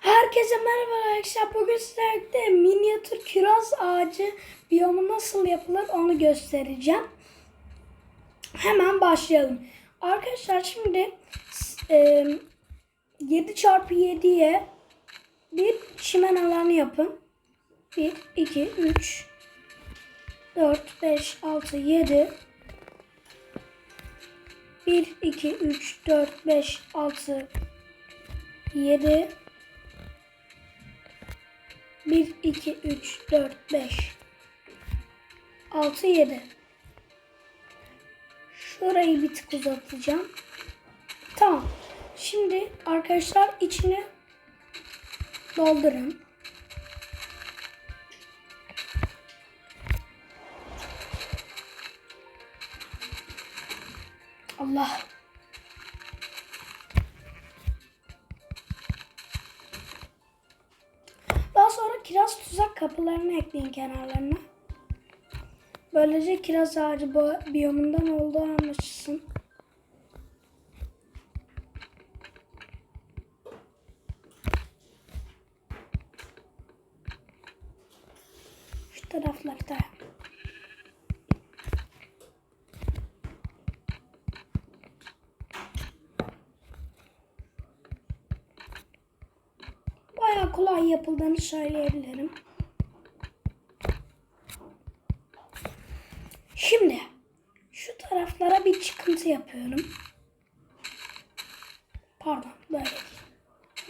Herkese merhaba arkadaşlar. Bugün sizlerle minyatür kiraz ağacı biyomu nasıl yapılır onu göstereceğim. Hemen başlayalım. Arkadaşlar şimdi e, 7 çarpı 7'ye bir çimen alanı yapın. 1, 2, 3, 4, 5, 6, 7 1, 2, 3, 4, 5, 6, 7 1, 2, 3, 4, 5 6, 7 Şurayı bir tık uzatacağım. Tamam. Şimdi arkadaşlar içine doldurun. Allah. Kiraz tuzak kapılarını ekleyin kenarlarına. Böylece kiraz ağacı biyomundan olduğu anlaşılsın. Şu taraflarda. Bayağı kolay yapıldığını söyleyebilirim. Şimdi şu taraflara bir çıkıntı yapıyorum. Pardon böyle.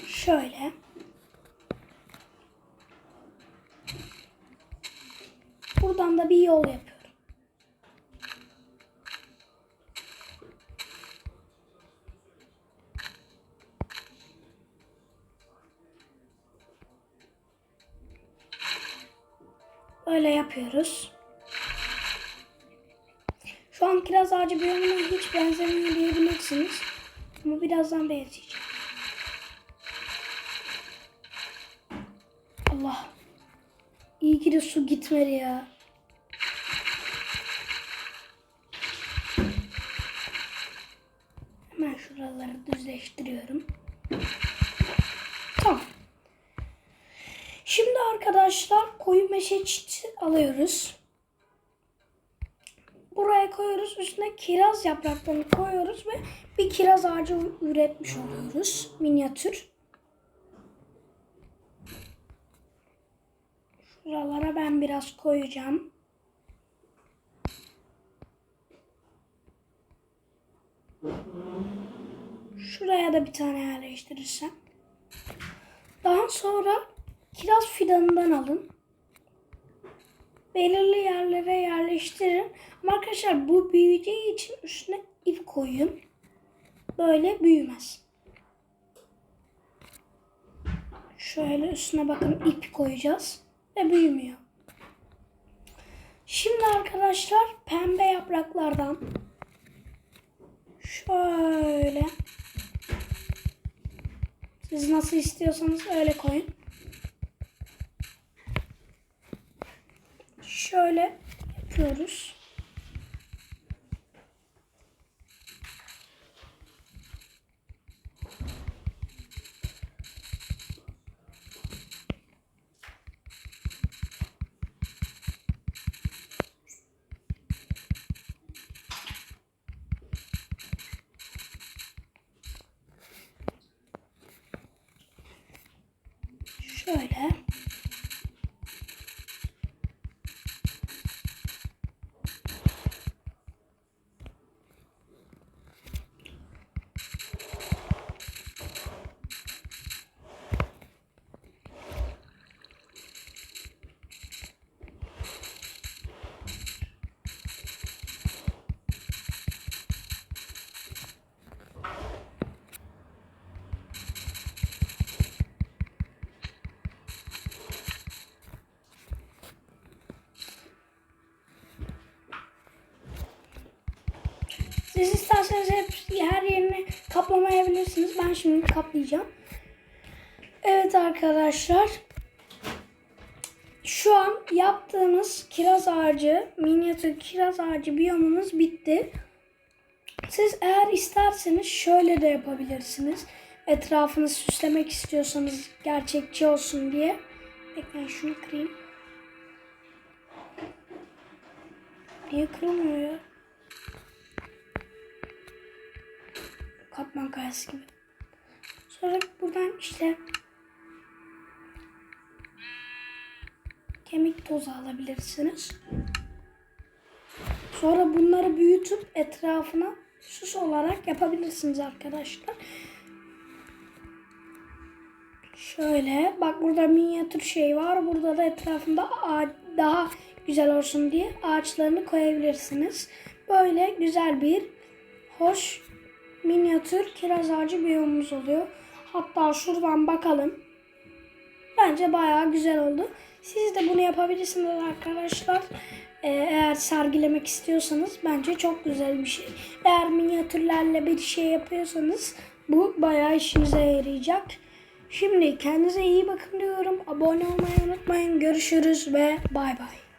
Şöyle. Buradan da bir yol yapıyorum. Öyle yapıyoruz. Şu an kiraz ağacı biyomuna hiç benzemiyor diyebilirsiniz. Ama birazdan benzeyecek. Allah. İyi ki de su gitmedi ya. Hemen şuraları düzleştiriyorum. Tamam. Şimdi arkadaşlar koyu meşe çiti alıyoruz. Buraya koyuyoruz. Üstüne kiraz yapraklarını koyuyoruz ve bir kiraz ağacı üretmiş oluyoruz. Minyatür. Şuralara ben biraz koyacağım. Şuraya da bir tane yerleştirirsem. Daha sonra kiraz fidanından alın. Belirli yerlere yerleştirin. Ama arkadaşlar bu büyüyeceği için üstüne ip koyun. Böyle büyümez. Şöyle üstüne bakın ip koyacağız. Ve büyümüyor. Şimdi arkadaşlar pembe yapraklardan şöyle siz nasıl istiyorsanız öyle koyun. Şöyle yapıyoruz. Şöyle. Siz isterseniz hep her yerini kaplamayabilirsiniz. Ben şimdi kaplayacağım. Evet arkadaşlar. Şu an yaptığınız kiraz ağacı, minyatür kiraz ağacı biyomunuz bitti. Siz eğer isterseniz şöyle de yapabilirsiniz. etrafını süslemek istiyorsanız gerçekçi olsun diye. Bekleyin şunu kırayım. Niye kırılmıyor ya? Katman kayası gibi. Sonra buradan işte kemik tozu alabilirsiniz. Sonra bunları büyütüp etrafına süs olarak yapabilirsiniz arkadaşlar. Şöyle bak burada minyatür şey var. Burada da etrafında daha güzel olsun diye ağaçlarını koyabilirsiniz. Böyle güzel bir hoş minyatür kiraz ağacı biyomumuz oluyor. Hatta şuradan bakalım. Bence bayağı güzel oldu. Siz de bunu yapabilirsiniz arkadaşlar. Ee, eğer sergilemek istiyorsanız bence çok güzel bir şey. Eğer minyatürlerle bir şey yapıyorsanız bu bayağı işinize yarayacak. Şimdi kendinize iyi bakın diyorum. Abone olmayı unutmayın. Görüşürüz ve bay bay.